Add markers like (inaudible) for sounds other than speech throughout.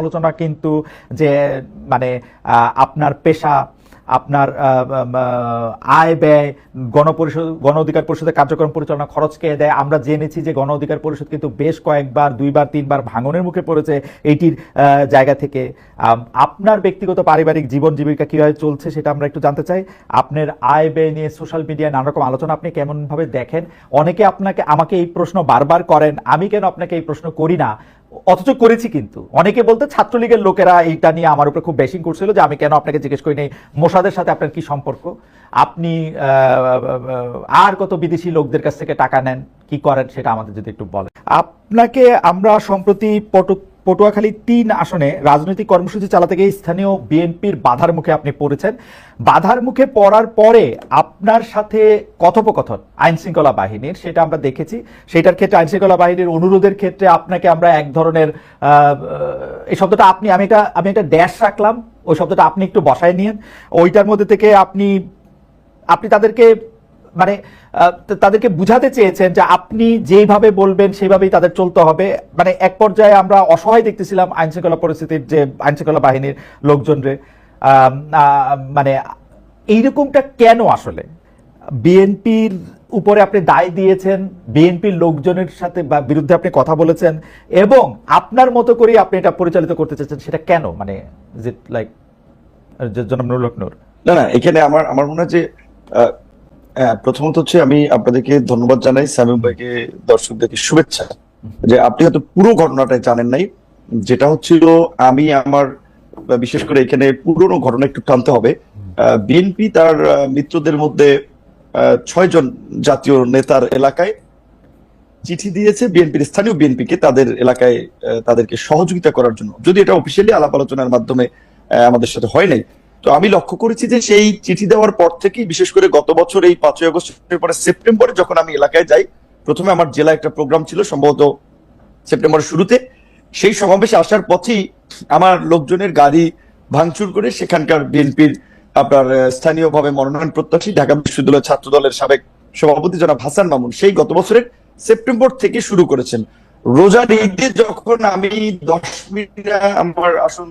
আলোচনা কিন্তু যে মানে আপনার পেশা, আপনার আয় ব্যয় গণপরিষদ গণ অধিকার পরিষদের কার্যক্রম পরিচালনা খরচ কে দেয়, আমরা জেনেছি যে গণ অধিকার পরিষদ কিন্তু বেশ কয়েকবার, দুইবার, তিনবার ভাঙনের মুখে পড়েছে এইটির জায়গা থেকে। আপনার ব্যক্তিগত পারিবারিক জীবন জীবিকা কীভাবে চলছে সেটা আমরা একটু জানতে চাই। আপনার আয় ব্যয় নিয়ে সোশ্যাল মিডিয়ায় নানা রকম আলোচনা আপনি কেমনভাবে দেখেন? অনেকে আপনাকে, আমাকে এই প্রশ্ন বারবার করেন, আমি কেন আপনাকে এই প্রশ্ন করি না? অথচ করেছি কিন্তু। অনেকে বলতে ছাত্রলীগের লোকেরা এইটা নিয়ে আমার উপরে খুব বেশিং করছিল যে আমি কেন আপনাকে জিজ্ঞেস করি নাই মোসাদের সাথে আপনার কি সম্পর্ক? আপনি আর কত বিদেশি লোকদের কাছ থেকে টাকা নেন? কি করেন? সেটা আমাদের যদি একটু বলেন। আপনাকে আমরা সম্প্রতি পটু পটুয়াখালী তিন আসনে রাজনৈতিক কর্মসূচি চালাতে গিয়ে স্থানীয় বিএনপির বাধার মুখে আপনি পড়েছেন। বাধার মুখে পড়ার পরে আপনার সাথে কথোপকথন আইন শৃঙ্খলা বাহিনীর, সেটা আমরা দেখেছি। সেটার ক্ষেত্রে আইন শৃঙ্খলা বাহিনীর অনুরোধের ক্ষেত্রে আপনাকে আমরা এক ধরনের এই শব্দটা আপনি, আমি এটা আমি একটা ড্যাশ রাখলাম, ওই শব্দটা আপনি একটু বসায় নিয়েন। ওইটার মধ্যে থেকে আপনি আপনি তাদেরকে মানে তাদেরকে বুঝাতে চেয়েছেন যে আপনি যেভাবে বলবেন সেইভাবেই তাদের চলতে হবে। মানে এক পর্যায়ে আমরা অসহায় দেখতেছিলাম আইন শৃঙ্খলা পরিস্থিতির যে আইন শৃঙ্খলা বাহিনীর লোকজনরে মানে এইরকমটা কেন আসলে? বিএনপির উপরে আপনি দায় দিয়েছেন, বিএনপির লোকজনের সাথে বা বিরুদ্ধে আপনি কথা বলেছেন, এবং আপনার মতো করেই আপনি এটা পরিচালিত করতে চাচ্ছেন সেটা কেন? মানে লাইক জনাব নুরুল না না, এখানে আমার আমার মনে হয় যে প্রথমত হচ্ছে আমি আপনাদেরকে ধন্যবাদ জানাই, সামিম ভাইকে, দর্শকদেরকে শুভেচ্ছা যে আপনি হয়তো পুরো ঘটনাটা জানেন নাই। যেটা হচ্ছিল, আমি আমার বিশেষ করে এখানে পুরনো ঘটনা একটু টানতে হবে। বিএনপি তার মিত্রদের মধ্যে ছয় জন জাতীয় নেতার এলাকায় চিঠি দিয়েছে বিএনপির, স্থানীয় বিএনপিকে তাদের এলাকায় তাদেরকে সহযোগিতা করার জন্য। যদি এটা অফিসিয়ালি আলাপ আলোচনার মাধ্যমে আমাদের সাথে হয় নাই তো আমি লক্ষ্য করেছি যে সেই চিঠি দেওয়ার পর থেকেই, বিশেষ করে গত বছর এই পাঁচই আগস্টের পরে সেপ্টেম্বরে যখন আমি এলাকায় যাই, প্রথমে আমার জেলায় একটা প্রোগ্রাম ছিল, সম্ভবত সেপ্টেম্বরের শুরুতে। সেই সমাবেশে আসার পথেই আমার লোকজনের গাড়ি ভাঙচুর করে সেখানকার বিএনপির আপনার স্থানীয়ভাবে মনোনয়ন প্রত্যাশী, ঢাকা বিশ্ববিদ্যালয় ছাত্র দলের সাবেক সভাপতি জনাব হাসান মামুন, সেই গত বছরের সেপ্টেম্বর থেকে শুরু করেছেন। রোজার ঈদে যখন আমি দশ মিনিট আমার আসন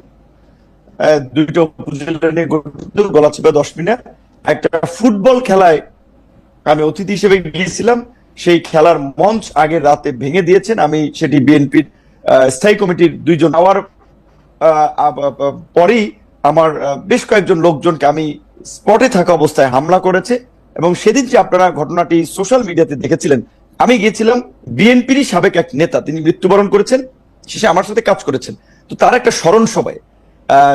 দুইটা উপজেলা নিয়ে দশ মিনিট। একটা ফুটবল খেলায় আমি অতিথি হিসেবে গিয়েছিলাম। সেই খেলার মঞ্চ আগের রাতে ভেঙে দিয়েছেন। আমি সেটি বিএনপির স্থায়ী কমিটির দুইজন আওয়ার পরেই আমার বেশ কয়েকজন লোকজনকে আমি স্পটে থাকা অবস্থায় হামলা করেছে এবং সেদিন যে আপনারা ঘটনাটি সোশ্যাল মিডিয়াতে দেখেছিলেন আমি গিয়েছিলাম বিএনপিরই সাবেক এক নেতা তিনি মৃত্যুবরণ করেছেন শেষে আমার সাথে কাজ করেছেন। তো তার একটা স্মরণ আহ,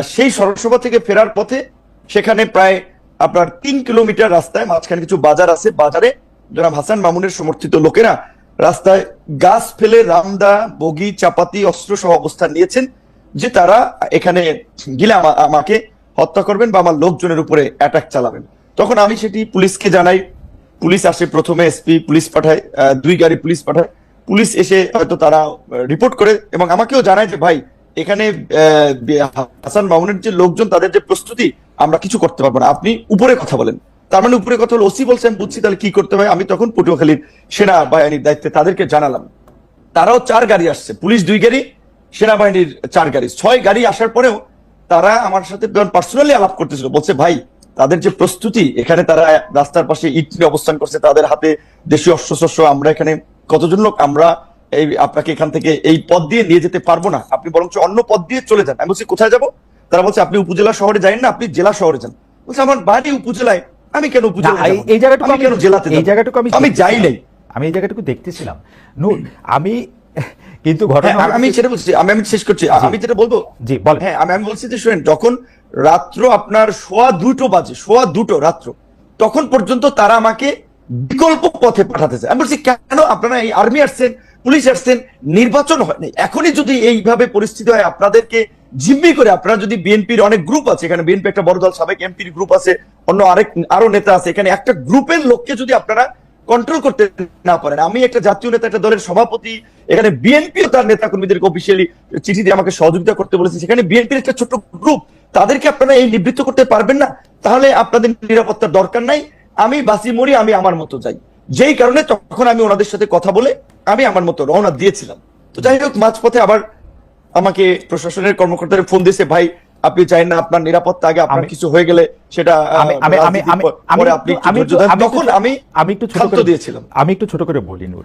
সেই স্মরণ সভা থেকে ফেরার পথে সেখানে প্রায় আপনার তিন কিলোমিটার রাস্তায় মাঝখানে কিছু বাজার আছে। বাজারে জনাব হাসান মামুনের সমর্থিত লোকেরা রাস্তায় গাছ ফেলে রামদা, বগি, চাপাতি, অস্ত্র সহ অবস্থান নিয়েছেন যে তারা এখানে গিলে আমা- আমাকে হত্যা করবেন বা আমার লোকজনের উপরে অ্যাটাক চালাবেন। তখন আমি সেটি পুলিশকে জানাই। পুলিশ আসে প্রথমে এসপি পুলিশ পাঠায় দুই গাড়ি পুলিশ পাঠায়। পুলিশ এসে হয়তো তারা রিপোর্ট করে এবং আমাকেও জানায় যে, ভাই এখানে হাসান মামুনের যে লোকজন, তাদের যে প্রস্তুতি, আমরা কিছু করতে পারব না। আপনি উপরে কথা বলেন। তার মানে উপরে কথা হলো, ওসি বলছে আমি বুঝছি, তাহলে কি করতে হয়? আমি তখন পটুয়াখালীর সেনা বাহিনীর দায়িত্বে তাদেরকে জানালাম। তারাও চার গাড়ি আসছে। পুলিশ দুই গাড়ি সেনাবাহিনীর চার গাড়ি। ছয় গাড়ি আসার পরেও তারা আমার সাথে পার্সোনালি আলাপ করতেছিল। বলছে, ভাই, তাদের যে প্রস্তুতি, এখানে তারা রাস্তার পাশে ইট অবস্থান করছে। তাদের হাতে দেশীয় অস্ত্রশস্ত্র, আমরা এখানে কতজন লোক, আমরা এই আপনাকে এখান থেকে এই পথ দিয়ে নিয়ে যেতে পারব না। আপনি বরঞ্চ অন্য পথ দিয়ে চলে যান। আমি বলছি কোথায় যাব? তারা বলছে আপনি উপজেলা শহরে যান না আপনি জেলা শহরে যান। বলছে আমার বাড়ি উপজেলায়। আমি কেন উপজেলা এই- এই জায়গাটুকু আমি কেন জেলাতে এই জায়গাটুকু আমি আমি যাই নাই। আমি এই জায়গাটুকু দেখতেছিলাম। নূর আমি (laughs) কিন্তু ঘটনা হ্যাঁ, আমি সেটা বলছি আমি আমি শেষ করছি। আমি যেটা বলব জি, বলেন। হ্যাঁ আমি আমি বলছি যে শুনেন যখন রাত্র আপনার সোয়া দুটো বাজে সোয়া দুটো রাত্র তখন পর্যন্ত তারা আমাকে বিকল্প পথে পাঠাতে চায়। আমি বলছি কেন আপনারা এই আর্মি আসছেন? পুলিশ আসছেন নির্বাচন হয়নি এখনই যদি এইভাবে পরিস্থিতি হয়, আপনাদেরকে জিম্মি করে আপনারা যদি বিএনপির অনেক গ্রুপ আছে, এখানে বিএনপি একটা বড় দল, সাবেক এমপির গ্রুপ আছে, অন্য আরেক, আরও নেতা আছে, এখানে একটা গ্রুপের লোককে যদি আপনারা কন্ট্রোল করতে না পারেন, আমি একটা জাতীয় নেতা, একটা দলের সভাপতি, এখানে বিএনপিও তার নেতা কর্মীদেরকে অফিসিয়ালি চিঠি দিয়ে আমাকে সহযোগিতা করতে বলেছে। সেখানে বিএনপির একটা ছোট গ্রুপ তাদেরকে আপনারা এই নিবৃত্ত করতে পারবেন না, তাহলে আপনাদের নিরাপত্তার দরকার নাই। আমি বাসি মরি আমি আমার মতো যাই। যেই কারণে তখন আমি ওনাদের সাথে কথা বলে আমি আমার মতো রওনা দিয়েছিলাম। তো যাই হোক মাঝপথে আবার আমাকে প্রশাসনের কর্মকর্তাদের ফোন দিয়েছে ভাই আপনি চাই না আপনার নিরাপত্তা আগে আপনার কিছু হয়ে গেলে সেটা আমি আমি আমি আমি আমি একটু- ছোট করে দিয়েছিলাম। আমি একটু ছোট করে বলি নূর।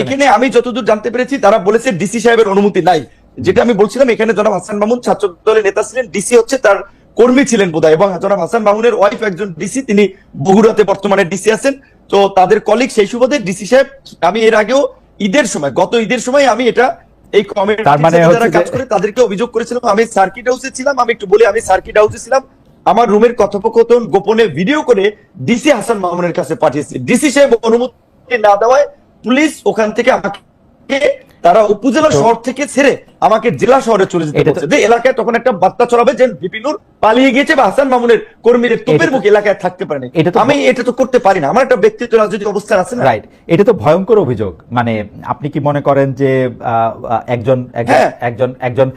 এখানে আমি যতদূর জানতে পেরেছি তারা বলেছে ডিসি সাহেবের অনুমতি নাই। যেটা আমি বলছিলাম এখানে জনাব হাসান মামুন ছাত্র দলের নেতা ছিলেন। ডিসি হচ্ছে তার কর্মী ছিলেন বোধহয় এবং জনাব হাসান মামুনের ওয়াইফ একজন ডিসি তিনি বগুড়াতে বর্তমানে ডিসি আছেন। তো তাদের কলিগ সেই সুবাদে ডিসি সাহেব আমি এর আগেও ঈদের সময় গত ঈদের সময় আমি এটা এই কমিটির তার মানে যারা কাজ করে তাদেরকে অভিযোগ করেছিলাম আমি সার্কিট হাউসে ছিলাম আমি একটু বলি আমি সার্কিট হাউসে ছিলাম। আমার রুমের কথোপকথন গোপনে ভিডিও করে ডিসি হাসান মামুনের কাছে পাঠিয়েছি। ডিসি সাহেব অনুমতি না দেওয়ায় পুলিশ ওখান থেকে আমাকে তারা উপজেলা শহর থেকে ছেড়ে আমাকে জেলা শহরে চলে যেতে বলছে। যে এলাকায় তখন একটা বার্তা চলাবে যে বিপিনুর পালিয়ে গিয়েছে বা হাসান মামুনের কর্মীদের তোপের মুখ এলাকায় থাকতে পারেনি। এটা তো- আমি এটা তো করতে পারি না। আমার একটা ব্যক্তিগত রাজনৈতিক অবস্থান আছে না? রাইট এটা তো ভয়ঙ্কর অভিযোগ। মানে আপনি কি মনে করেন যে আহ, আহ, একজন একজন হ্যাঁ। একজন একজন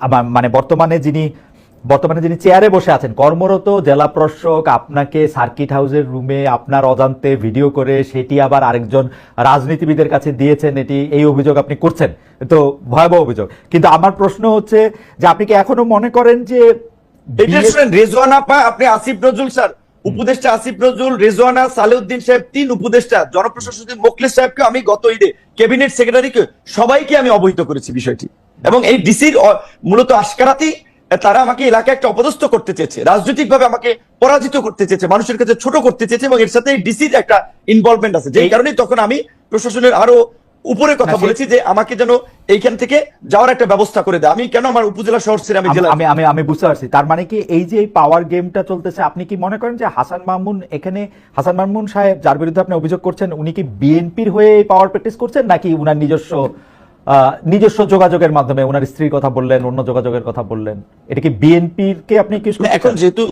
আমা- মানে বর্তমানে যিনি বর্তমানে যিনি চেয়ারে বসে আছেন, কর্মরত জেলা প্রশাসক আপনাকে সার্কিট হাউসের রুমে আপনার অজান্তে ভিডিও করে সেটি আবার আরেকজন রাজনীতিবিদের কাছে দিয়েছেন, এটি এই অভিযোগ আপনি করছেন। তো ভয়াবহ অভিযোগ। কিন্তু আমার প্রশ্ন হচ্ছে যে আপনি কি এখনও মনে করেন যে রেজওয়ানা পা, আপনি আসিফ নজরুল স্যার, উপদেষ্টা আসিফ নজরুল, রেজওয়ানা সালেউদ্দিন সাহেব তিন উপদেষ্টা জনপ্রশাসক মোকলেশ সাহেবকে আমি গত ঈদে ক্যাবিনেট সেক্রেটারিকে সবাইকে আমি অবহিত করেছি বিষয়টি। এবং এই ডিসির মূলত আশকারাতেই তারা আমাকে এলাকায় একটা অপদস্থ করতে চেয়েছে রাজনৈতিক ভাবে আমাকে পরাজিত করতে চেয়েছে মানুষের কাছে ছোট করতে চেয়েছে এবং এর সাথে ডিসির একটা ইনভলভমেন্ট আছে। যেই কারণে তখন আমি প্রশাসনের আরও উপরে কথা বলেছি যে আমাকে যেন এইখান থেকে যাওয়ার একটা ব্যবস্থা করে দেয়। আমি কেন আমার উপজেলা শহর ছেড়ে আমি আমি- জেলা আমি আমি আমি বুঝতে পারছি। তার মানে কি এই যে এই পাওয়ার গেমটা চলতেছে আপনি কি মনে করেন যে হাসান মামুন এখানে হাসান মামুন সাহেব যার বিরুদ্ধে আপনি অভিযোগ করছেন উনি কি বিএনপির হয়ে পাওয়ার প্র্যাকটিস করছেন নাকি উনার নিজস্ব নিজস্ব যোগাযোগের মাধ্যমে ওনার স্ত্রীর কথা বললেন অন্য যোগাযোগের কথা বললেন। এটা কি বিএনপির কে আপনি কি এখন যেহেতু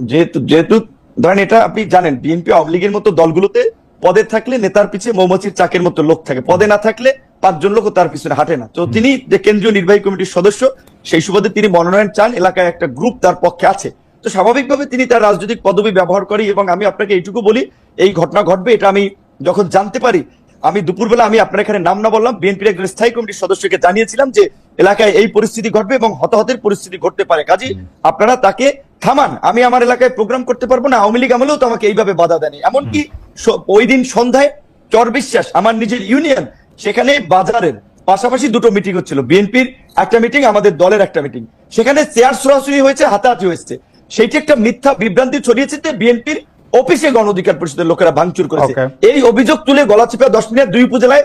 যেহেতু যেহেতু ধরেন এটা আপনি জানেন বিএনপি আওয়ামী লীগের মতো দলগুলোতে পদে থাকলে নেতার পিছিয়ে মৌমাছির চাকের মতো লোক থাকে। পদে না থাকলে পাঁচজন লোক তার পিছনে হাঁটে না। তো তিনি যে কেন্দ্রীয় নির্বাহী কমিটির সদস্য সেই সুবাদে তিনি মনোনয়ন চান এলাকায় একটা গ্রুপ তার পক্ষে আছে। তো স্বাভাবিকভাবে তিনি তার রাজনৈতিক পদবি ব্যবহার করি এবং আমি আপনাকে এইটুকু বলি এই ঘটনা ঘটবে এটা আমি যখন জানতে পারি আমি দুপুরবেলা আমি আপনার এখানে নাম না বললাম বিএনপির একজন স্থায়ী কমিটির সদস্যকে জানিয়েছিলাম যে এলাকায় এই পরিস্থিতি ঘটবে এবং হতাহতের পরিস্থিতি ঘটতে পারে। কাজে আপনারা তাকে থামান। আমি আমার এলাকায় প্রোগ্রাম করতে পারব না আওয়ামী লীগ আমলেও তো আমাকে এইভাবে বাধা দেয়নি। এমনকি ওই দিন সন্ধ্যায় চর বিশ্বাস আমার নিজের ইউনিয়ন সেখানে বাজারের পাশাপাশি দুটো মিটিং হচ্ছিল। বিএনপির একটা মিটিং আমাদের দলের একটা মিটিং সেখানে চেয়ার সরাসরি হয়েছে হাতাহাতি হয়েছে। সেইটি একটা মিথ্যা বিভ্রান্তি ছড়িয়েছে যে বিএনপির অফিসে গণ অধিকার পরিষদের লোকেরা ভাঙচুর করেছে। এই অভিযোগ তুলে গলাচিপা দশ মিনিট দুই উপজেলায়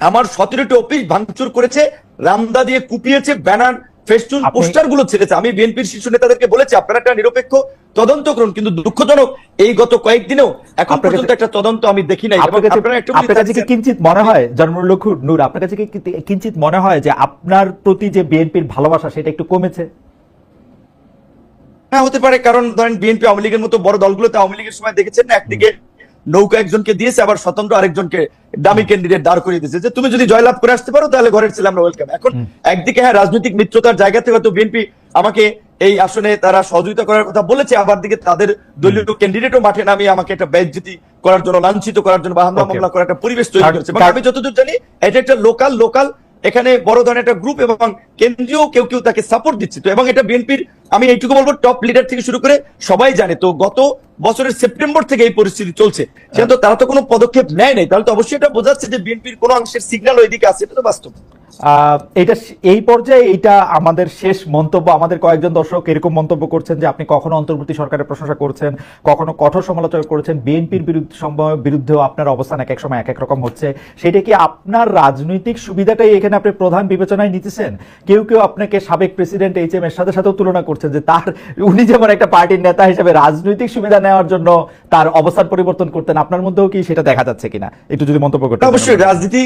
আমার সতেরোটি অফিস ভাঙচুর করেছে রামদা দিয়ে কুপিয়েছে ব্যানার ফেস্টুন পোস্টারগুলো ছেড়েছে। আমি বিএনপির শীর্ষ নেতাদেরকে বলেছি আপনারা একটা নিরপেক্ষ তদন্ত করুন কিন্তু দুঃখজনক এই গত কয়েকদিনেও এখন পর্যন্ত একটা তদন্ত আমি দেখি নাই। আপনার কাছে কি কিঞ্চিত মনে হয় জন্মুল নূর আপনার কাছে কি- কিঞ্চিত মনে হয় যে আপনার প্রতি যে বিএনপির ভালোবাসা সেটা একটু কমেছে? হ্যাঁ হতে পারে। কারণ ধরেন বিএনপি আওয়ামী লীগের মতো বড় দলগুলোতে আওয়ামী লীগের সময় দেখেছেন না একদিকে নৌকা একজনকে দিয়েছে আবার স্বতন্ত্র আরেকজনকে দামি ক্যান্ডিডেট দাঁড় করিয়ে দিয়েছে। যে তুমি যদি জয়লাভ করে আসতে পারো তাহলে ঘরের ছেলে আমরা ওয়েলকাম এখন একদিকে হ্যাঁ রাজনৈতিক মিত্রতার জায়গা থেকে হয়তো বিএনপি আমাকে এই আসনে তারা সহযোগিতা করার কথা বলেছে আবার দিকে তাদের দলীয় ক্যান্ডিডেটও মাঠে নামিয়ে আমাকে একটা বেজ্জতি করার জন্য লাঞ্ছিত করার জন্য বা হামলা মামলা করার একটা পরিবেশ তৈরি কার- করেছে। আমি যতদূর জানি এটা একটা লোকাল লোকাল এখানে বড় ধরনের একটা গ্রুপ এবং কেন্দ্রীয় কেউ কেউ তাকে সাপোর্ট দিচ্ছে। তো এবং এটা বিএনপির আমি এইটুকু বলব টপ লিডার থেকে শুরু করে সবাই জানে তো গত বছরের সেপ্টেম্বর থেকে এই পরিস্থিতি চলছে। সেহেতু তারা তো কোনো পদক্ষেপ নেয় নাই। তাহলে তো অবশ্যই এটা বোঝাচ্ছে যে বিএনপির কোনো অংশের সিগন্যাল ওইদিকে আছে, এটা তো বাস্তব। এটা এই পর্যায়ে এটা আমাদের শেষ মন্তব্য। আমাদের কয়েকজন দর্শক এরকম মন্তব্য করছেন যে আপনি কখনো অন্তর্বর্তী সরকারের প্রশংসা করছেন, কখনো কঠোর সমালোচনা করেছেন, বিএনপির বিরুদ্ধে সম্ভব- বিরুদ্ধেও আপনার অবস্থান এক এক সময় এক এক রকম হচ্ছে। সেটা কি আপনার রাজনৈতিক সুবিধাটাই এখানে আপনি প্রধান বিবেচনায় নিতেছেন? কেউ কেউ আপনাকে সাবেক প্রেসিডেন্ট এইচ এম এর সাথে সাথেও তুলনা করছেন যে তার উনি যেমন একটা পার্টির নেতা হিসেবে রাজনৈতিক সুবিধা নেওয়ার জন্য তার অবস্থান পরিবর্তন করতেন আপনার মধ্যেও কি সেটা দেখা যাচ্ছে কিনা? একটু যদি মন্তব্য করতে অবশ্যই রাজনীতি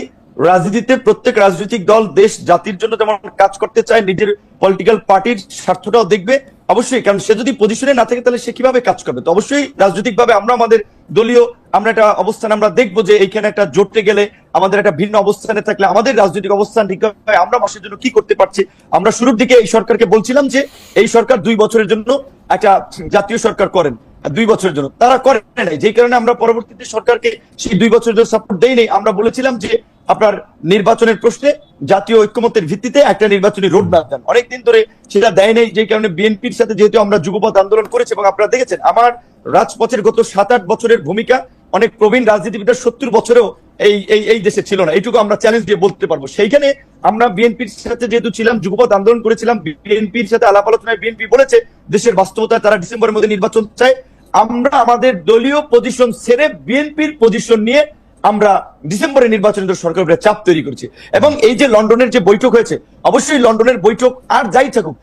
রাজনীতিতে প্রত্যেক রাজনৈতিক দল দেশ জাতির জন্য যেমন কাজ করতে চায় নিজের পলিটিক্যাল পার্টির স্বার্থটাও দেখবে অবশ্যই, কারণ সে যদি পজিশনে না থাকে, তাহলে সে কীভাবে কাজ করবে? তো অবশ্যই রাজনৈতিকভাবে আমরা আমাদের দলীয়, আমরা একটা অবস্থান আমরা দেখব যে এইখানে একটা জোটে গেলে আমাদের একটা ভিন্ন অবস্থানে থাকলে আমাদের রাজনৈতিক অবস্থান ঠিক আমরা মাসের জন্য কি করতে পারছি? আমরা শুরুর দিকে এই সরকারকে বলছিলাম যে এই সরকার দুই বছরের জন্য একটা জাতীয় সরকার করেন। দুই বছরের জন্য। তারা করে নাই। যেই কারণে আমরা পরবর্তীতে সরকারকে সেই দুই বছরের জন্য সাপোর্ট দেই নাই। আমরা বলেছিলাম যে আপনার নির্বাচনের প্রশ্নে জাতীয় ঐক্যমতের ভিত্তিতে একটা নির্বাচনী রোড ম্যাপ দেন। অনেকদিন ধরে সেটা দেয় নেই, যে কারণে বিএনপির সাথে যেহেতু আমরা যুগপথ আন্দোলন করেছি এবং আপনারা দেখেছেন, আমার রাজপথের গত সাত আট বছরের ভূমিকা অনেক প্রবীণ রাজনীতিবিদের সত্তর বছরেও এই এই এই দেশে ছিল না। এইটুকু আমরা চ্যালেঞ্জ দিয়ে বলতে পারব। সেইখানে আমরা বিএনপির সাথে যেহেতু ছিলাম যুগপথ আন্দোলন করেছিলাম, বিএনপির সাথে আলাপ আলোচনায় বিএনপি বলেছে, দেশের বাস্তবতায় তারা ডিসেম্বরের মধ্যে নির্বাচন চায়। আমরা আমাদের দলীয় পজিশন ছেড়ে বিএনপির পজিশন নিয়ে আমরা ডিসেম্বরে নির্বাচনের জন্য সরকারের উপরে চাপ তৈরি করেছি। এবং এই যে লন্ডনের যে বৈঠক হয়েছে অবশ্যই লন্ডনের বৈঠক আর যাই থাকুক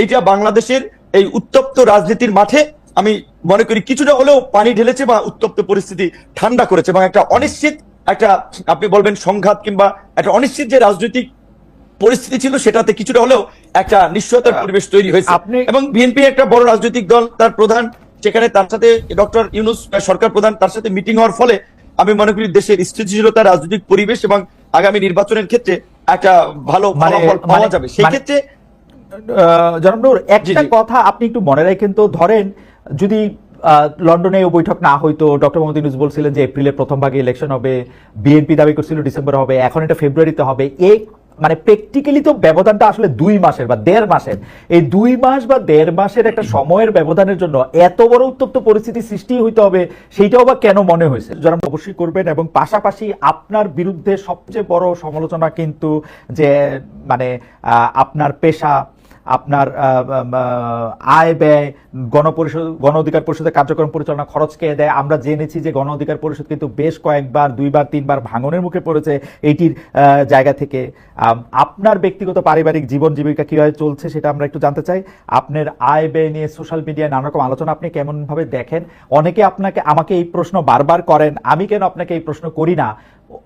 এইটা বাংলাদেশের এই উত্তপ্ত রাজনীতির মাঠে আমি মনে করি কিছুটা হলেও পানি ঢেলেছে বা উত্তপ্ত পরিস্থিতি ঠান্ডা করেছে। এবং একটা অনিশ্চিত একটা আপনি বলবেন সংঘাত কিংবা একটা অনিশ্চিত যে রাজনৈতিক পরিস্থিতি ছিল সেটাতে কিছুটা হলেও একটা নিশ্চয়তার পরিবেশ তৈরি হয়েছে। এবং বিএনপি একটা বড় রাজনৈতিক দল তার প্রধান সেখানে তার সাথে ডক্টর ইউনুস সরকার প্রধান তার সাথে মিটিং হওয়ার ফলে আমি মনে করি দেশের স্থিতিশীলতা রাজনৈতিক পরিবেশ এবং আগামী নির্বাচনের ক্ষেত্রে একটা ভালো মানে- ফলাফল পাওয়া মানে- যাবে সেই মানে- ক্ষেত্রে জনাব নূর একটা। কথা আপনি একটু মনে রাখেন তো ধরেন যদি আহ, লন্ডনে ও বৈঠক না হইতো ডক্টর মোহাম্মদ ইউনুস বলছিলেন যে এপ্রিলের প্রথম ভাগে ইলেকশন হবে বিএনপি দাবি করছিল ডিসেম্বর হবে এখন এটা ফেব্রুয়ারিতে হবে এই মানে প্র্যাকটিক্যালি তো ব্যবধানটা আসলে দুই মাসের বা দেড় মাসের। এই দুই মাস বা দেড় মাসের একটা সময়ের ব্যবধানের জন্য এত বড় উত্তপ্ত পরিস্থিতি সৃষ্টি হইতে হবে, সেইটাও বা কেন মনে হয়েছে? যারা অবশ্যই করবেন এবং পাশাপাশি আপনার বিরুদ্ধে সবচেয়ে বড় সমালোচনা কিন্তু যে মানে আপনার পেশা আপনার আয় ব্যয় গণপরিষদ গণ অধিকার পরিষদের কার্যক্রম পরিচালনা খরচ কে দেয়, আমরা জেনেছি যে গণ অধিকার পরিষদ কিন্তু বেশ কয়েকবার, দুইবার, তিনবার ভাঙনের মুখে পড়েছে এইটির জায়গা থেকে। আপনার ব্যক্তিগত পারিবারিক জীবন জীবিকা কীভাবে চলছে সেটা আমরা একটু জানতে চাই। আপনার আয় ব্যয় নিয়ে সোশ্যাল মিডিয়ায় নানা রকম আলোচনা আপনি কেমনভাবে দেখেন? অনেকে আপনাকে, আমাকে এই প্রশ্ন বারবার করেন, আমি কেন আপনাকে এই প্রশ্ন করি না?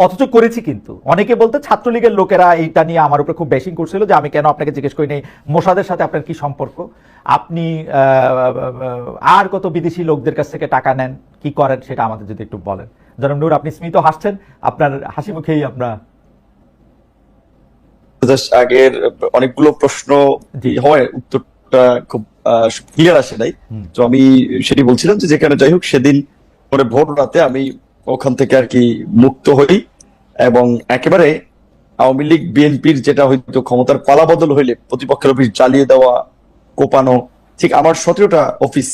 অথচ করেছি কিন্তু। অনেকে বলতে ছাত্রলীগের লোকেরা এইটা নিয়ে আমার উপরে খুব বেশিং করছিল যে আমি কেন আপনাকে জিজ্ঞেস করি নাই মোসাদের সাথে আপনার কি সম্পর্ক? আপনি আর কত বিদেশি লোকদের কাছ থেকে টাকা নেন? কি করেন? সেটা আমাদের যদি একটু বলেন। জনাব নূর আপনি স্মিত হাসছেন আপনার হাসি মুখেই আমরা আগের অনেকগুলো প্রশ্ন। হয় উত্তরটা খুব ক্লিয়ার আসে নাই। তো আমি সেটি বলছিলাম যে যেখানে যাই হোক সেদিন পরে ভোর রাতে আমি ওখান থেকে আর কি মুক্ত হই এবং একেবারে আওয়ামী লীগ, বিএনপির যেটা হয়তো ক্ষমতার পালাবদল হইলে প্রতিপক্ষের অফিস জ্বালিয়ে দেওয়া, কোপানো, ঠিক আমার সতেরোটা অফিস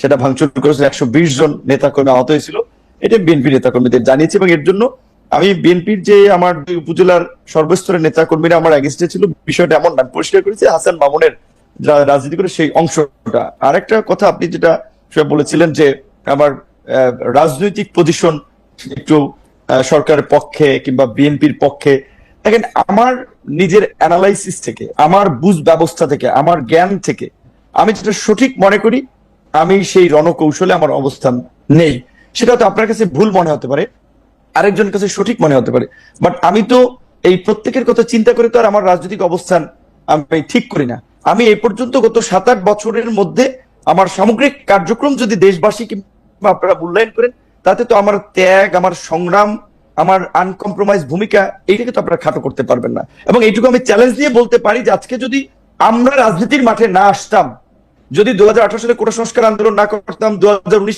সেটা ভাঙচুর করেছিল, একশো বিশ জন নেতাকর্মী আহত হয়েছিল। এটা বিএনপি নেতাকর্মীদের জানিয়েছে এবং এর জন্য আমি বিএনপির যে আমার দুই উপজেলার সর্বস্তরের নেতাকর্মীরা আমার এগেস্টে ছিল, বিষয়টা এমন নাম পরিষ্কার করেছি, হাসান মামুনের রাজনীতি করে সেই অংশটা। আরেকটা কথা আপনি যেটা বলেছিলেন যে আমার রাজনৈতিক পজিশন একটু সরকারের পক্ষে কিংবা বিএনপির পক্ষে, দেখেন আমার নিজের অ্যানালাইসিস থেকে, আমার বুঝ ব্যবস্থা থেকে, আমার জ্ঞান থেকে, আমি যেটা সঠিক মনে করি, আমি সেই রণকৌশলে আমার অবস্থান নেই। সেটা তো আপনার কাছে ভুল মনে হতে পারে আরেকজন কাছে সঠিক মনে হতে পারে বাট আমি তো এই প্রত্যেকের কথা চিন্তা করে তো আর আমার রাজনৈতিক অবস্থান আমি ঠিক করি না। আমি এই পর্যন্ত গত সাত আট বছরের মধ্যে আমার সামগ্রিক কার্যক্রম যদি দেশবাসী কিংবা আপনারা মূল্যায়ন করেন তাতে তো আমার ত্যাগ, আমার সংগ্রাম, আমার আনকম্প্রোমাইজ ভূমিকা, এইটাকে তো আপনারা খাটো করতে পারবেন না। এবং এইটুকু আমি চ্যালেঞ্জ দিয়ে বলতে পারি যে আজকে যদি আমরা রাজনীতির মাঠে না আসতাম, যদি দু সালে কোটা সংস্কার আন্দোলন না করতাম দু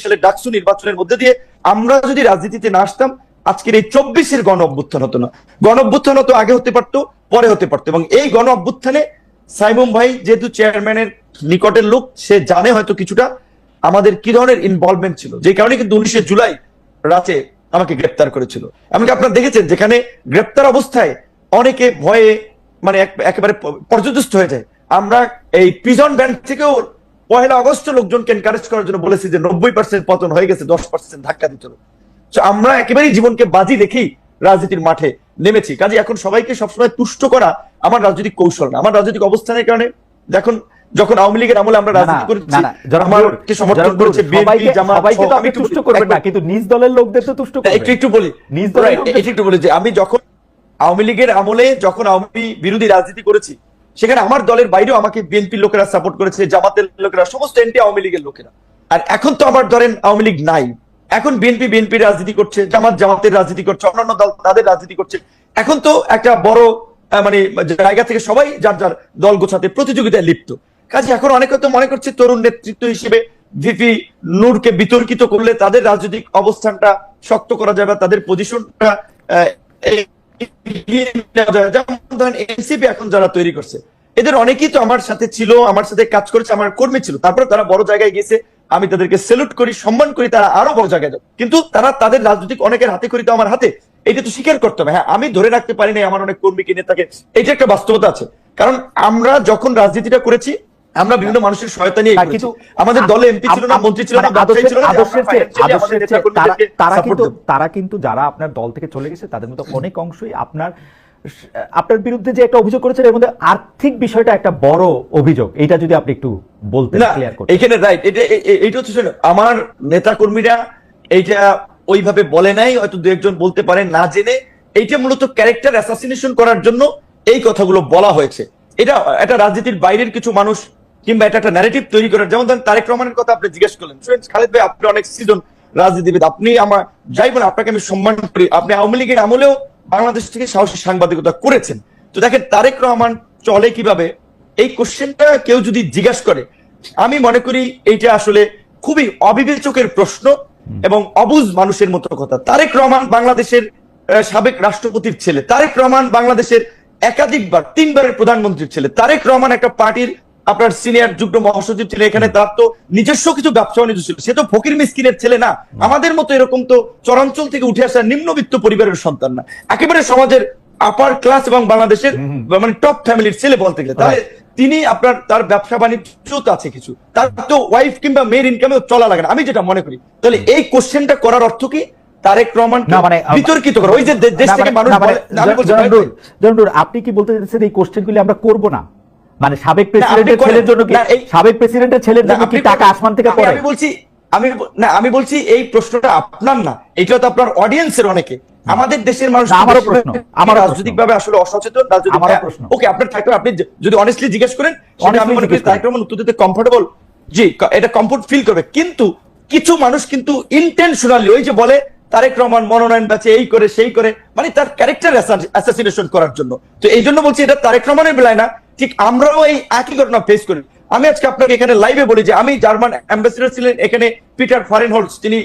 সালে ডাকসু নির্বাচনের মধ্যে দিয়ে আমরা যদি রাজনীতিতে না আসতাম, আজকের এই চব্বিশের গণ অভ্যুত্থান হতো না। গণ অভ্যুত্থান হতো, আগে হতে পারতো, পরে হতে পারতো এবং এই গণ অভ্যুত্থানে সাইমুম ভাই যেহেতু চেয়ারম্যানের নিকটের লোক, সে জানে হয়তো কিছুটা। আমাদের কি ধরনের ইনভলভমেন্ট ছিল? যে কারণে কিন্তু উনিশে জুলাই রাতে আমাকে গ্রেপ্তার করেছিল। এমনকি আপনারা দেখেছেন যেখানে গ্রেপ্তার অবস্থায় অনেকে ভয়ে মানে একেবারে প- পর্যদস্ত হয়ে যায়। আমরা এই প্রিজন ব্যান্ড থেকেও পহেলা আগস্ট লোকজনকে এনকারেজ করার জন্য বলেছি যে নব্বই পার্সেন্ট পতন হয়ে গেছে, দশ পার্সেন্ট ধাক্কা দিতে আমরা একেবারেই জীবনকে বাজি রেখেই রাজনীতির মাঠে নেমেছি। কাজে এখন সবাইকে সবসময় তুষ্ট করা আমার রাজনৈতিক কৌশল না। আমার রাজনৈতিক অবস্থানের কারণে দেখুন যখন আওয়ামী লীগের আমলে আমরা রাজনীতি করেছি আমাকে সমর্থন করেছে বিএনপি জামাত সবাইকে তো আমি তুষ্ট করবেন না কিন্তু নিজ দলের লোকদের তো তুষ্ট না, করবেন। একটু একটু বলি। নিজ দলের এটা একটু বলি যে আমি যখন আওয়ামী লীগের আমলে যখন আওয়ামী বিরোধী রাজনীতি করেছি সেখানে আমার দলের বাইরেও আমাকে বিএনপি লোকেরা সাপোর্ট করেছে জামাতের লোকেরা সমস্ত এনটি আওয়ামী লীগের লোকেরা। আর এখন তো আবার ধরেন আওয়ামী লীগ নাই। এখন বিএনপি বিএনপি রাজনীতি করছে জামাত জামাতের রাজনীতি করছে অন্যান্য দল তাদের রাজনীতি করছে। এখন তো একটা বড় মানে জায়গা থেকে সবাই যার যার দল গোছাতে প্রতিযোগিতায় লিপ্ত। কাজে এখন অনেকে তো মনে করছে তরুণ নেতৃত্ব হিসেবে ভিপি নূরকে বিতর্কিত করলে তাদের রাজনৈতিক অবস্থানটা শক্ত করা যাবে, তাদের পজিশনটা যেমন এনসিপি এখন যারা তৈরি করছে, এদের অনেকেই তো আমার সাথে ছিল, আমার সাথে কাজ করেছে, আমার কর্মী ছিল। তারপরে তারা বড় জায়গায় গেছে, আমি তাদেরকে সেলুট করি, সম্মান করি, তারা আরও বড় জায়গায় যাবে। কিন্তু তারা তাদের রাজনৈতিক অনেকের হাতে করি তো আমার হাতে, এটা তো স্বীকার করতে হবে। হ্যাঁ আমি ধরে রাখতে পারি আমার অনেক কর্মীকে নেতাকে, এটা একটা বাস্তবতা আছে। কারণ আমরা যখন রাজনীতিটা করেছি আমরা বিভিন্ন মানুষের সহায়তা নিয়ে কিন্তু আমাদের দলে এমপি ছিল না মন্ত্রী ছিল না মানে ছিল না তারা- কিন্তু তারা কিন্তু যারা আপনার দল থেকে চলে গেছে তাদের মধ্যে অনেক অংশই আপনার আপনার বিরুদ্ধে যে একটা অভিযোগ করেছেন এর মধ্যে আর্থিক বিষয়টা একটা বড় অভিযোগ। এটা যদি আপনি একটু বলতেন ক্লিয়ার করতেন। এখানে রাইট এটা এ- এ- এইটা হচ্ছে আমার নেতা কর্মীরা এইটা ওইভাবে বলে নাই হয়তো দু একজন বলতে পারে না জেনে এইটা মূলত ক্যারেক্টার অ্যাসাসিনেশন করার জন্য এই কথাগুলো বলা হয়েছে। এটা একটা রাজনীতির বাইরের কিছু মানুষ কিংবা এটা একটা ন্যারেটিভ তৈরি করার। যেমন ধরেন তারেক রহমানের কথা আপনি জিজ্ঞেস করলেন। খালেদ ভাই, আপনি অনেক সিজন রাজনীতিবিদ। আপনি আমার, যাই বলেন, আপনাকে আমি সম্মান করি। আপনি আওয়ামী লীগের আমলেও বাংলাদেশ থেকে সাহসী সাংবাদিকতা করেছেন। তো দেখেন, তারেক রহমান চলে কীভাবে? এই কোশ্চেনটা কেউ যদি জিজ্ঞাসা করে, আমি মনে করি এইটা আসলে খুবই অবিবেচকের প্রশ্ন এবং অবুজ মানুষের মতো কথা। তারেক রহমান বাংলাদেশের সাবেক রাষ্ট্রপতির ছেলে। তারেক রহমান বাংলাদেশের একাধিকবার, তিনবারের প্রধানমন্ত্রীর ছেলে। তারেক রহমান একটা পার্টির আপনার সিনিয়র যুগ্ম মহাসচিব ছিলেন এখানে তার তো নিজস্ব কিছু ব্যবসা বাণিজ্য ছিল। সে তো ফকির মিসকিনের ছেলে না। আমাদের মতো এরকম তো চরাঞ্চল থেকে উঠে আসা নিম্নবিত্ত পরিবারের সন্তান না। একেবারে সমাজের আপার ক্লাস এবং বাংলাদেশের মানে টপ ফ্যামিলির ছেলে বলতে গেলে। তাহলে তিনি আপনার তার ব্যবসা বাণিজ্য তো আছে কিছু। তার তো ওয়াইফ কিংবা মেয়ের ইনকামে চলা লাগে না। আমি যেটা মনে করি তাহলে এই কোশ্চেনটা করার অর্থ কি? তারেক রহমান মানে বিতর্কিত করা। ওই যে দেশ থেকে মানে- মানুষ মানে আপনি কি বলতে চাইছেন এই কোশ্চেনগুলি আমরা করব না? মানে সাবেক প্রেসিডেন্টের ছেলের জন্য কি সাবেক প্রেসিডেন্টের ছেলের জন্য কি টাকা আসমান থেকে পড়ে? আমি বলছি আমি না আমি বলছি এই প্রশ্নটা আপনার না এটা তো আপনার অডিয়েন্সের অনেকে। আমাদের দেশের মানুষ আমারও প্রশ্ন, আমারও প্রশ্ন। রাজনৈতিক ভাবে আসলে অসচেতন রাজনৈতিক আমারও প্রশ্ন। ওকে আপনার থাকবে আপনি যদি অনেস্টলি জিজ্ঞেস করেন আমি মনে করি। তারেক রহমান উত্তর দিতে কমফোর্টেবল জি এটা কমফোর্ট ফিল করবে। কিন্তু কিছু মানুষ কিন্তু ইন্টেনশনালি ওই যে বলে তারেক রহমান মনোনয়ন পাচ্ছে এই করে সেই করে মানে তার ক্যারেক্টার অ্যাসাসিনেশন করার জন্য। তো এই জন্য বলছি এটা তারেক রহমানের বেলায় না ঠিক আমরাও এই একই ঘটনা ফেস করি। আমি আজকে আপনাকে এখানে লাইভে বলি যে আমি জার্মান অ্যাম্বাসেডর ছিলেন এখানে পিটার ফারেনহোলস তিনি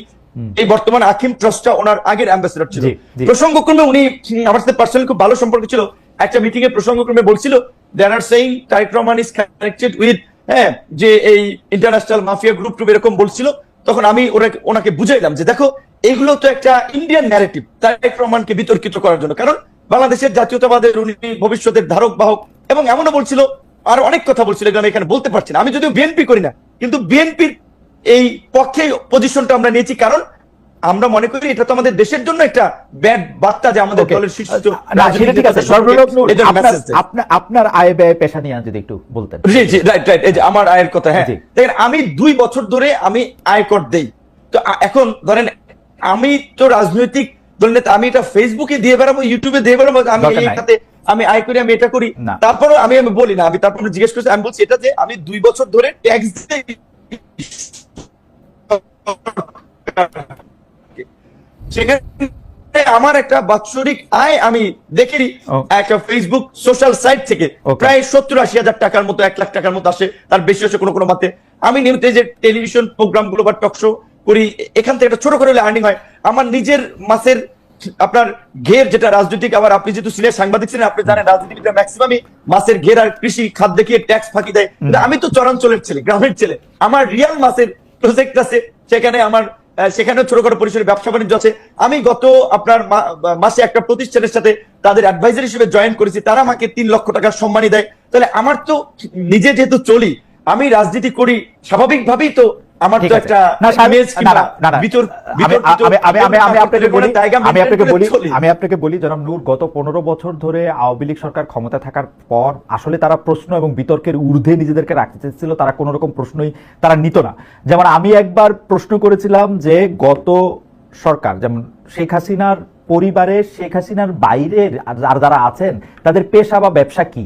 এই বর্তমান আকিম ট্রাস্টটা ওনার আগের অ্যাম্বাসেডর ছিল। প্রসঙ্গক্রমে উনি আমার সাথে পার্সোনালি খুব ভালো সম্পর্ক ছিল। একটা মিটিং এ প্রসঙ্গক্রমে বলছিল there are saying Tarique Rahman is connected with হ্যাঁ যে এই ইন্টারন্যাশনাল মাফিয়া গ্রুপ টুপ এরকম বলছিল। তখন আমি ওরা- ওনাকে বুঝাইলাম যে দেখো, এগুলো তো একটা ইন্ডিয়ান ন্যারেটিভ তারেক রহমানকে বিতর্কিত করার জন্য। কারণ বাংলাদেশের জাতীয়তাবাদের উনি ভবিষ্যতের ধারক, বাহক, এবং এমনও বলছিল, আর অনেক কথা বলছিল, এগুলো আমি এখানে বলতে পারছি না। আমি যদিও বিএনপি করি না, কিন্তু বিএনপির এই পক্ষে পজিশনটা আমরা নিয়েছি। কারণ আমরা মনে করি এটা তো আমাদের দেশের জন্য একটা ব্যাড বার্তা যে আমাদের দলের শীর্ষ ঠিক আছে সর্বলোক আপনার আয় ব্যয় পেশা নিয়ে যদি একটু বলতেন। জি জি রাইট রাইট এই যে আমার আয়ের কথা হ্যাঁ। দেখেন আমি দুই বছর ধরে আমি আয়কর দেই। তো এখন ধরেন আমি তো রাজনৈতিক দল নেতা আমি এটা ফেসবুকে দিয়ে বেড়াবো ইউটিউবে দিয়ে বেড়াবো আমি নাই। আমি আয় করি আমি এটা করি। তারপরে আমি আমি বলি না আমি তারপরে জিজ্ঞেস করছি আমি বলছি এটা যে আমি দুই বছর ধরে ট্যাক্স সেখানে আমার একটা বাৎসরিক আয় আমি দেখেনি ও। একটা ফেসবুক সোশ্যাল সাইট থেকে। প্রায় সত্তর আশি হাজার টাকার মতো এক লাখ টাকার মতো আসে তার বেশি আসে কোনো কোনো মাতে আমি নিয়মিত যে টেলিভিশন প্রোগ্রামগুলো বা টক শো করি এখান থেকে একটা ছোট করে হলে আর্নিং হয়। আমার নিজের মাসের আপনার ঘের যেটা রাজনৈতিক আবার আপনি যেহেতু সিনিয়র সাংবাদিক ছিলেন আপনি জানেন রাজনীতিবিদরা ম্যাক্সিমামই মাসের ঘের আর কৃষি খাত দেখিয়ে ট্যাক্স ফাঁকি দেয়। আমি তো চরাঞ্চলের ছেলে গ্রামের ছেলে। আমার রিয়াল মাসের প্রজেক্ট আছে সেখানে আমার সেখানেও ছোটখাটো পরিসরে ব্যবসা বাণিজ্য আছে। আমি গত আপনার মাসে একটা প্রতিষ্ঠানের সাথে তাদের অ্যাডভাইজার হিসেবে জয়েন করেছি। তারা আমাকে তিন লক্ষ টাকার সম্মানী দেয়। তাহলে আমার তো নিজে যেহেতু চলি, আমি রাজনীতি করি, স্বাভাবিকভাবেই তো আমার তো একটা না, না, না। আমি- আপনাকে বলি আমি আপনাকে বলি আমি আপনাকে বলি জনাব নূর গত পনেরো বছর ধরে আওয়ামী লীগ সরকার ক্ষমতা থাকার পর আসলে তারা প্রশ্ন এবং বিতর্কের ঊর্ধ্বে নিজেদেরকে রাখতে চেয়েছিল তারা কোনো রকম প্রশ্নই তারা নিত না। যেমন আমি একবার প্রশ্ন করেছিলাম যে গত সরকার যেমন শেখ হাসিনার পরিবারে শেখ হাসিনার বাইরের আর- আর যারা আছেন তাদের পেশা বা ব্যবসা কি?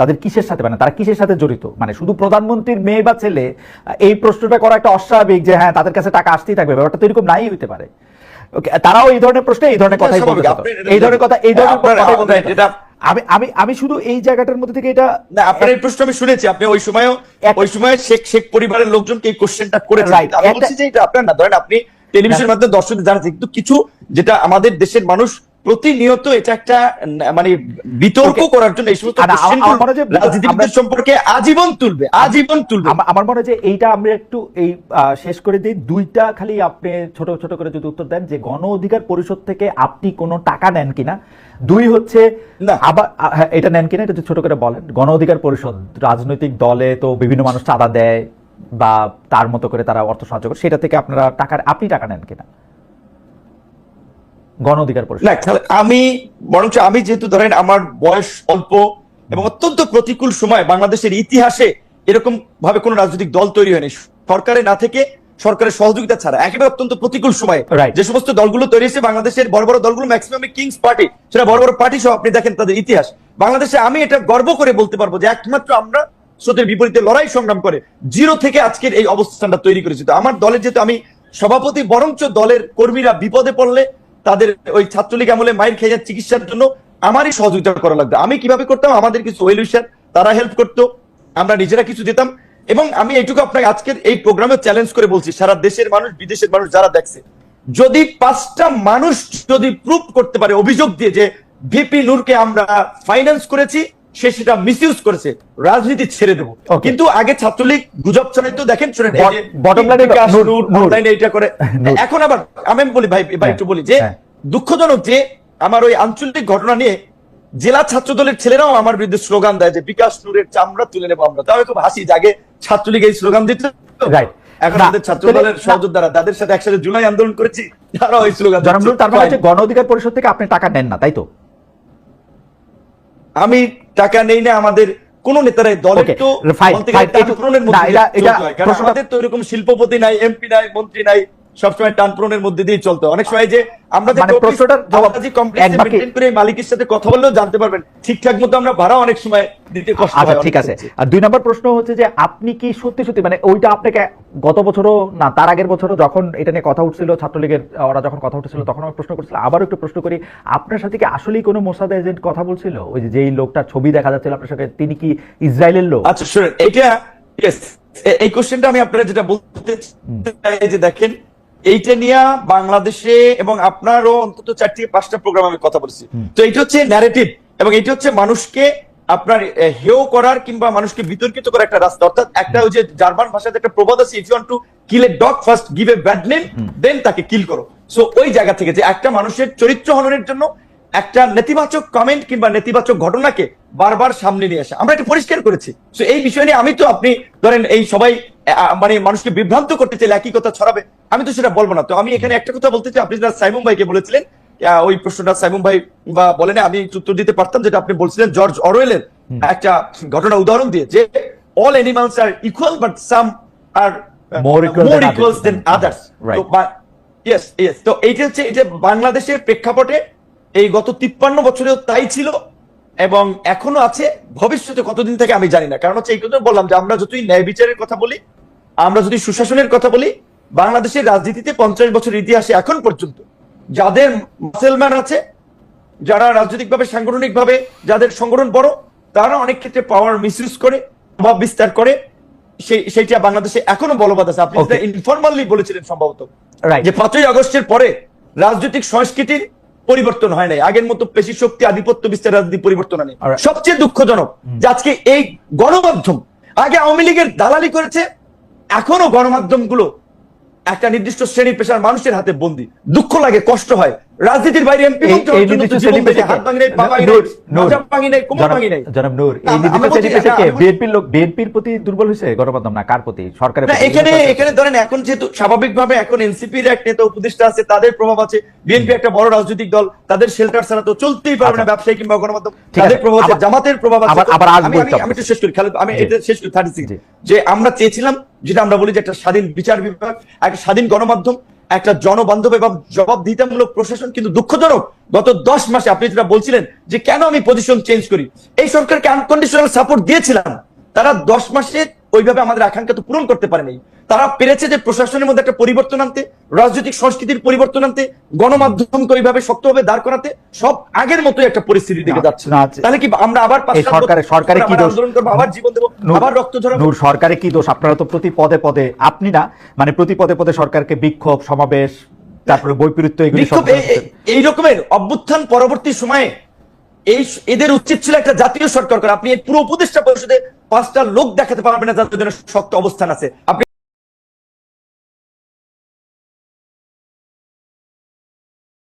তাদের কিসের সাথে? মানে তারা কিসের সাথে জড়িত? মানে শুধু প্রধানমন্ত্রীর মেয়ে বা ছেলে এই প্রশ্নটা করা একটা অস্বাভাবিক যে হ্যাঁ তাদের কাছে টাকা আসতেই থাকবে। ব্যাপারটা তো এরকম নাই হইতে পারে। তারাও এই ধরনের প্রশ্নে এই ধরনের কথাই বলতে স্বাভাবিক, এই ধরনের কথা এই ধরনের আমি আমি আমি শুধু এই জায়গাটার মধ্যে থেকে এটা না আপনার এই প্রশ্ন আমি শুনেছি। আপনি ওই সময়ও ওই সময় শেখ শেখ পরিবারের লোকজনকে এই কোশ্চেনটা Right, কিন্তু আমি বলছি যে এটা আপনার না। ধরেন আপনি টেলিভিশনের মাধ্যমে দর্শকদের জানাচ্ছেন। কিন্তু কিছু যেটা আমাদের দেশের মানুষ প্রতিনিয়ত এটা একটা মানে বিতর্ক করার জন্য এই সমস্ত রাজনীতিবিদদের সম্পর্কে আজীবন তুলবে আজীবন তুলবে। আমার মনে হয় যে এইটা আমরা একটু এই শেষ করে দিই। দুইটা খালি আপনি ছোট ছোট করে যদি উত্তর দেন যে গণ অধিকার পরিষদ থেকে আপনি কোনো টাকা নেন কিনা। দুই হচ্ছে। আবার হ্যাঁ, এটা নেন কিনা এটা ছোট করে বলেন। গণ অধিকার পরিষদ রাজনৈতিক দলে তো বিভিন্ন মানুষ চাঁদা দেয় বা তার মতো করে তারা অর্থ সাহায্য করে সেটা থেকে আপনারা টাকা আপনি টাকা নেন কিনা? গণ অধিকার পরিষদ। না আমি বরঞ্চ আমি যেহেতু ধরেন আমার বয়স অল্প এবং অত্যন্ত প্রতিকূল সময় বাংলাদেশের ইতিহাসে এরকম ভাবে কোন রাজনৈতিক দল তৈরি হয়নি। সরকারে না থেকে সরকারের সহযোগিতা ছাড়া একেবারে অত্যন্ত প্রতিকূল সময়. যে সমস্ত দলগুলো তৈরি হয়েছে বাংলাদেশের বড় বড় দলগুলো ম্যাক্সিমাম কিংস পার্টি সেটা বড় বড় পার্টি সহ আপনি দেখেন তাদের ইতিহাস। বাংলাদেশে আমি এটা গর্ব করে বলতে পারব যে একমাত্র আমরা স্রোতের বিপরীতে লড়াই সংগ্রাম করে জিরো থেকে আজকের এই অবস্থানটা তৈরি করেছি। তো আমার দলের যেহেতু আমি সভাপতি বরঞ্চ দলের কর্মীরা বিপদে পড়লে তাদের ওই ছাত্রলীগ আমলে মায়ের খেয়ে চিকিৎসার জন্য আমারই সহযোগিতা করা লাগতো। আমি কীভাবে করতাম? আমাদের কিছু ওয়েলউইশার তারা হেল্প করতো, আমরা নিজেরা কিছু দিতাম। এবং আমি এইটুকু আপনাকে আজকের এই প্রোগ্রামে চ্যালেঞ্জ করে বলছি, সারা দেশের মানুষ, বিদেশের মানুষ যারা দেখছে, যদি পাঁচটা মানুষ যদি প্রুফ করতে পারে, অভিযোগ দিয়ে যে ভিপি নূরকে আমরা ফাইন্যান্স করেছি সে সেটা মিসইউজ করেছে রাজনীতি ছেড়ে দেবো। কিন্তু আগে ছাত্রলীগ গুজব ছড়াইতো দেখেন শুনেন এই এটা করে। (laughs) এখন আবার আমি বলি ভাই এবার হ্যাঁ, একটু বলি যে হ্যাঁ। দুঃখজনক যে আমার ওই আঞ্চলিক ঘটনা নিয়ে জেলা ছাত্র দলের ছেলেরাও আমার বিরুদ্ধে স্লোগান দেয় যে বিকাশ নূরের চামড়া তুলে নেব আমরা। তাও খুব হাসি যে আগে ছাত্রলীগ এই স্লোগান দিত. এখন আমাদের ছাত্র দলের সহযোদ্ধারা তাদের সাথে একসাথে জুলাই আন্দোলন করেছি তারা ওই স্লোগান মানে গণ অধিকার পরিষদ থেকে আপনি টাকা নেন না তাই তো? আমি টাকা নেই না আমাদের কোন নেতারাই দলের তো বলতে গেলে না, মধ্যে এটা- এটা। আমাদের তো এরকম শিল্পপতি নাই এমপি নাই মন্ত্রী নাই সবসময় টানপ্রনের মধ্যে দিয়ে চলতে অনেক সময় যে আমরা যে প্রশ্নটার জবাব কমপ্লেক্সে এক বাক্যে- মেইনটেইন করে মালিকের সাথে কথা বললেও জানতে পারবেন। ঠিকঠাক মতো আমরা ভাড়া অনেক সময় দিতে কষ্ট আচ্ছা হয় ঠিক আছে। আর দুই নম্বর প্রশ্ন হচ্ছে যে আপনি কি সত্যি সত্যি মানে ওইটা আপনাকে গত বছরও না তার আগের বছরও যখন এটা নিয়ে কথা উঠছিল ছাত্রলীগের ওরা যখন কথা উঠছিল তখন আমি প্রশ্ন করছিল আবারও একটু প্রশ্ন করি আপনার সাথে কি আসলেই কোনো মোসাদ এজেন্ট কথা বলছিল? ওই যে যেই লোকটার ছবি দেখা যাচ্ছিল আপনার সাথে তিনি কি ইসরায়েলের লোক? আচ্ছা শুনেন এটা এই কোশ্চেনটা আমি আপনারা যেটা বলতে চাই যে দেখেন এইটা নিয়ে বাংলাদেশে এবং আপনারও অন্তত চার থেকে পাঁচটা প্রোগ্রাম আমি কথা বলছি। তো এইটা হচ্ছে ন্যারেটিভ এবং এইটা হচ্ছে মানুষকে আপনার হেয় করার কিংবা মানুষকে বিতর্কিত করার একটা রাস্তা। অর্থাৎ একটা ওই যে জার্মান ভাষাতে একটা প্রবাদ আছে if you want to kill a dog first give a bad name then তাকে কিল করো। সো ওই জায়গা থেকে যে একটা মানুষের চরিত্র হননের জন্য একটা নেতিবাচক কমেন্ট কিংবা নেতিবাচক ঘটনাকে বারবার সামনে নিয়ে আসে। আমরা এটা পরিষ্কার করেছি। তো এই বিষয় নিয়ে আমি তো আপনি ধরেন এই সবাই মানে মানুষকে বিভ্রান্ত করতে চাইলে একই কথা ছড়াবে। আমি তো সেটা বলব না। তো আমি এখানে একটা কথা বলতে চাই। আপনি যেটা সাইমুম ভাইকে বলেছিলেন ওই প্রশ্নটা সাইমুম ভাই বা বলেন আমি উত্তর দিতে পারতাম যেটা আপনি বলছিলেন জর্জ অরওয়েলের একটা ঘটনা উদাহরণ দিয়ে যে all animals are equal but some are more equals than others yes yes তো এইটা হচ্ছে এটা বাংলাদেশের প্রেক্ষাপটে এই গত তিপ্পান্ন বছরেও তাই ছিল এবং এখনও আছে। ভবিষ্যতে কতদিন থেকে আমি জানি না। কারণ হচ্ছে এই কথা বললাম যে আমরা যতই ন্যায় বিচারের কথা বলি আমরা যদি সুশাসনের কথা বলি বাংলাদেশের রাজনীতিতে পঞ্চাশ বছর ইতিহাসে এখন পর্যন্ত যাদের মুসলমান আছে যারা রাজনৈতিকভাবে সাংগঠনিকভাবে যাদের সংগঠন বড় তারা অনেক ক্ষেত্রে পাওয়ার মিসইউজ করে প্রভাব বিস্তার করে সেই সেইটা বাংলাদেশে এখনও বলবৎ আছে। আপনি Okay. ইনফরমালি বলেছিলেন সম্ভবত। যে পাঁচই আগস্টের পরে রাজনৈতিক সংস্কৃতির পরিবর্তন হয় নাই। আগের মতো পেশি শক্তি আধিপত্য বিস্তার রাজনীতি পরিবর্তন আনে সবচেয়ে দুঃখজনক যে আজকে এই গণমাধ্যম আগে আওয়ামী লীগের দালালি করেছে এখনও গণমাধ্যমগুলো একটা নির্দিষ্ট শ্রেণি পেশার মানুষের হাতে বন্দি। দুঃখ লাগে কষ্ট হয়। রাজনীতির বাইরে এমপি এই- এই নির্দিষ্ট হাত ভাঙি নাই পা নাই নূর, নূর, মাজা ভাঙি নাই কোমর জনাব- ভাঙি নাই। জনাব নূর এই বলছি- বিএনপির লোক বিএনপির প্রতি দুর্বল হয়েছে গণমাধ্যম না? কার প্রতি? সরকারের? এখানে এখানে ধরেন এখন যেহেতু স্বাভাবিকভাবে এখন এনসিপির এক নেতা উপদেষ্টা আছে তাদের প্রভাব আছে। বিএনপি একটা বড় রাজনৈতিক দল তাদের শেল্টার ছাড়া তো চলতেই পারবে না আচ্ছা। ব্যবসায়ী কিংবা গণমাধ্যম। তাদের প্রভাব আছে জামাতের প্রভাব আছে। আবার- আসব আমি একটু শেষ করি আমি এটা শেষ করি। যে আমরা চেয়েছিলাম যেটা আমরা বলি যে একটা স্বাধীন বিচার বিভাগ একটা স্বাধীন গণমাধ্যম একটা জনবান্ধব এবং জবাবদিহিতামূলক প্রশাসন কিন্তু দুঃখজনক। গত দশ মাসে আপনি যেটা বলছিলেন যে কেন আমি পজিশন চেঞ্জ করি? এই সরকারকে আনকন্ডিশনাল সাপোর্ট দিয়েছিলাম। তারা দশ মাসে ওইভাবে আমাদের আকাঙ্ক্ষা তো পূরণ করতে পারেনি। তারা পেরেছে যে প্রশাসনের মধ্যে একটা পরিবর্তন আনতে রাজনৈতিক সংস্কৃতির পরিবর্তন আনতে গণমাধ্যমকে ওইভাবে শক্তভাবে দাঁড় করাতে সব আগের মতোই একটা পরিস্থিতির দিকে যাচ্ছে। না, তাহলে কি আমরা আবার সরকারের- বছর সরকারের কি দোষ? আন্দোলন করব আবার জীবন দেবো আবার রক্ত নূর সরকারের কি দোষ? আপনারা তো প্রতি পদে পদে আপনি না মানে প্রতি পদে পদে সরকারকে বিক্ষোভ সমাবেশ তারপরে বৈপরীত্য এগুলি সব এই রকমের অভ্যুত্থান পরবর্তী সময়ে এই এদের উচিত ছিল একটা জাতীয় সরকার করা। আপনি এই পুরো উপদেষ্টা পরিষদে পাঁচটা লোক দেখাতে পারবেন না যাদের জন্য শক্ত অবস্থান আছে। আপনি